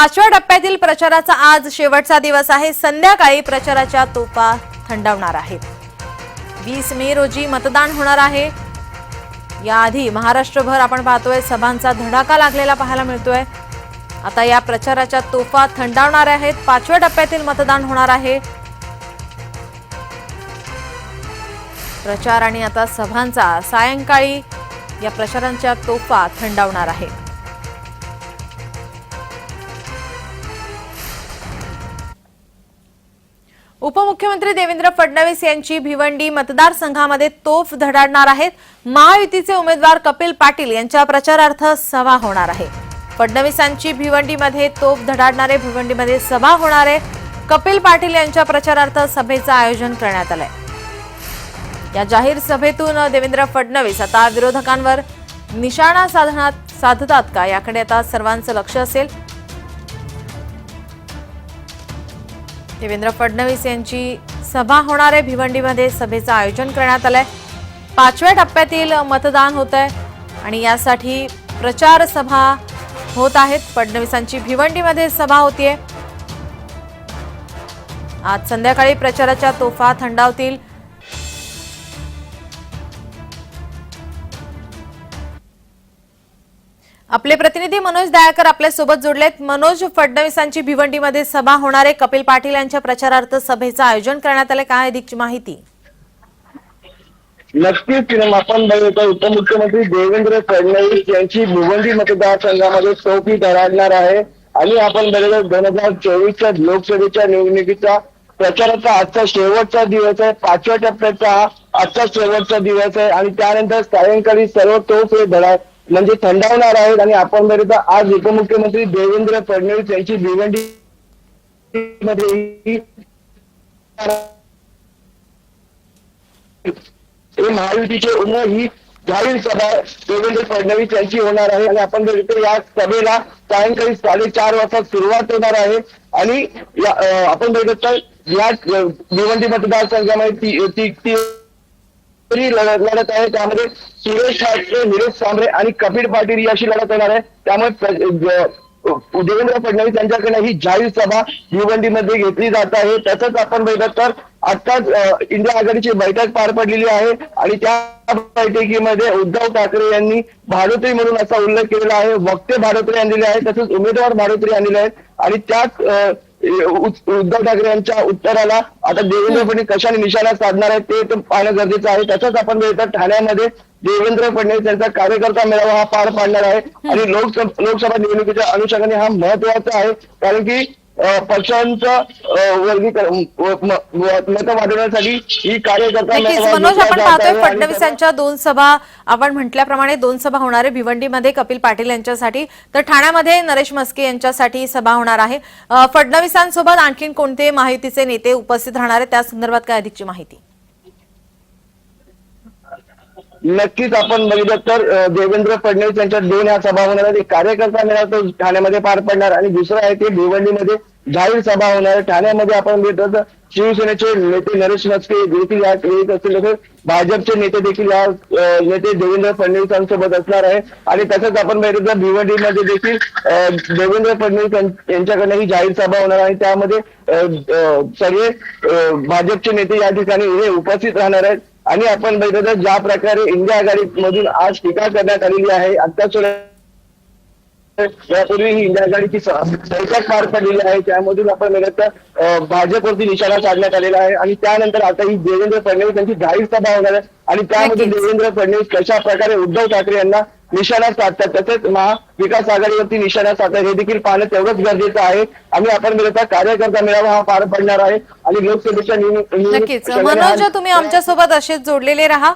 पाचव्या टप्प्यातील प्रचाराचा आज शेवटचा दिवस आहे. संध्याकाळी प्रचाराच्या तोफा थंडावणार आहेत. वीस मे रोजी मतदान होणार आहे. याआधी महाराष्ट्रभर आपण पाहतोय सभांचा धडाका लागलेला पाहायला मिळतोय. आता या प्रचाराच्या तोफा थंडावणार आहेत. पाचव्या टप्प्यातील मतदान होणार आहे. प्रचार आणि आता सभांचा सायंकाळी या प्रचारांच्या तोफा थंडावणार आहे उपमुख्यमंत्री देवेंद्र फडणवीस यांची भिवंडी मतदारसंघामध्ये तोफ धडाडणार आहेत. महायुतीचे उमेदवार कपिल पाटील यांच्या प्रचारार्थ सभा होणार आहे. फडणवीसांची भिवंडीमध्ये तोफ धडाडणारे भिवंडीमध्ये सभा होणार आहे. कपिल पाटील यांच्या प्रचारार्थ सभेचं आयोजन करण्यात आलंय. या जाहीर सभेतून देवेंद्र फडणवीस आता विरोधकांवर निशाणा साधनात साधतात का? याकडे आता सर्वांचं लक्ष असेल. देवेंद्र फडणवीस यांची सभा होणार आहे भिवंडीमध्ये सभेचं आयोजन करण्यात आलंय. पाचव्या टप्प्यातील मतदान होत आहे आणि यासाठी प्रचार सभा होत आहेत. फडणवीसांची भिवंडीमध्ये सभा होतीये. आज संध्याकाळी प्रचाराच्या तोफा थंडावतील. आपले प्रतिनिधी मनोज दयाकर आपल्यासोबत जोडलेत. मनोज फडणवीसांची भिवंडीमध्ये सभा होणारे कपिल पाटील यांच्या प्रचारार्थ सभेचं आयोजन करण्यात आलं काय अधिकची माहिती? नक्कीच आपण बघितलं उपमुख्यमंत्री देवेंद्र फडणवीस यांची भिवंडी मतदारसंघामध्ये चौकी धडाडणार आहे. आणि आपण बघितलं दोन हजार चोवीसच्या लोकसभेच्या निवडणुकीचा प्रचाराचा आजचा शेवटचा दिवस आहे. पाचव्या टप्प्याचा आजचा शेवटचा दिवस आहे. आणि त्यानंतर सायंकाळी सर्व तोफ हे धडा म्हणजे थंडावणार आहेत आणि आपण बघतो आज उपमुख्यमंत्री देवेंद्र फडणवीस यांची भिवंडी मध्ये महायुतीचे उमर ही जाहीर सभा देवेंद्र फडणवीस यांची होणार आहे. आणि आपण बघितलं या सभेला सायंकाळी साडेचार वाजता सुरुवात होणार आहे. आणि या आपण बघितलं तर या भिवंडी मतदारसंघामध्ये ती ती लढत लढत आहे. त्यामध्ये सुरेश ठाकरे निलेश सांबरे आणि कपिल पाटील अशी लढत येणार आहे. त्यामुळे देवेंद्र फडणवीस यांच्याकडे ही जाहीर सभा भिवंडीमध्ये घेतली जात आहे. तसंच आपण बघितलं तर आत्ताच इंडिया आघाडीची बैठक पार पडलेली आहे. आणि त्या बैठकीमध्ये उद्धव ठाकरे यांनी भाडोत्री म्हणून असा उल्लेख केलेला आहे. वक्ते भाडोत्री आणलेले आहेत. तसंच उमेदवार भाडोत्री आणलेले आहेत. आणि त्याच उद्धव ठाकरे यांच्या उत्तराला आता देवेंद्र फडणवीस कशाने निशाणा साधणार आहे ते तर पाहणं गरजेचं आहे. तसंच आपण बघितलं ठाण्यामध्ये देवेंद्र फडणवीस यांचा कार्यकर्ता मेळावा हा पार पाडणार आहे. आणि लोकसभा लोकसभा निवडणुकीच्या अनुषंगाने हा महत्त्वाचा आहे. कारण की पक्षांचं वर्गीकरण मतं वाढवण्यासाठी ही कार्यकर्ता नक्कीच मनोज आपण पाहतोय आहे आणि फडणवीसांच्या दोन सभा आपण म्हटल्याप्रमाणे दोन सभा होणार आहे. भिवंडीमध्ये कपिल पाटील यांच्यासाठी तर ठाण्यामध्ये नरेश मस्के यांच्यासाठी सभा होणार आहे. फडणवीसांसोबत आणखीन कोणते महायुतीचे नेते उपस्थित राहणार आहेत? त्या संदर्भात काय अधिकची माहिती? नक्कीच आपण बघितलं तर देवेंद्र फडणवीस यांच्या दोन ह्या सभा होणार आहेत एक कार्यकर्ता मेळा तो ठाण्यामध्ये पार पडणार. आणि दुसरं आहे ते भिवंडीमध्ये जाहीर सभा होणार. आहे ठाण्यामध्ये आपण बघितलं तर शिवसेनेचे नेते नरेश मस्के देखील या येत असतील भाजपचे नेते देखील या नेते देवेंद्र फडणवीसांसोबत असणार आहे. आणि तसंच आपण बघितलं तर भिवंडीमध्ये देखील देवेंद्र फडणवीस यांच्याकडनं ही जाहीर सभा होणार आहे आणि त्यामध्ये सगळे भाजपचे नेते या ठिकाणी हे उपस्थित राहणार आहेत. आणि आपण बघितलं तर ज्या प्रकारे इंडिया आघाडी मधून आज टीका करण्यात आलेली आहे आत्ताच यापूर्वी ही इंडिया आघाडीची बैठक पार पडलेली आहे त्यामधून आपण बघितलं भाजपवरती निशाणा साधण्यात आलेला आहे आणि त्यानंतर आता ही देवेंद्र फडणवीस यांची जाहीर सभा होणार आहे आणि त्यामध्ये. देवेंद्र फडणवीस कशा प्रकारे उद्धव ठाकरे यांना निशाणा साधतात. तसेच महाविकास आघाडीवरती निशाणा साधतात. हे देखील पाहणं तेवढंच गरजेचं आहे. आणि आपण बघितलं कार्यकर्ता मेळावा हा पार पडणार आहे. आणि लोकसभेच्या निवडणूक नक्कीच. मनोज तुम्ही आमच्यासोबत असेच जोडलेले राहा.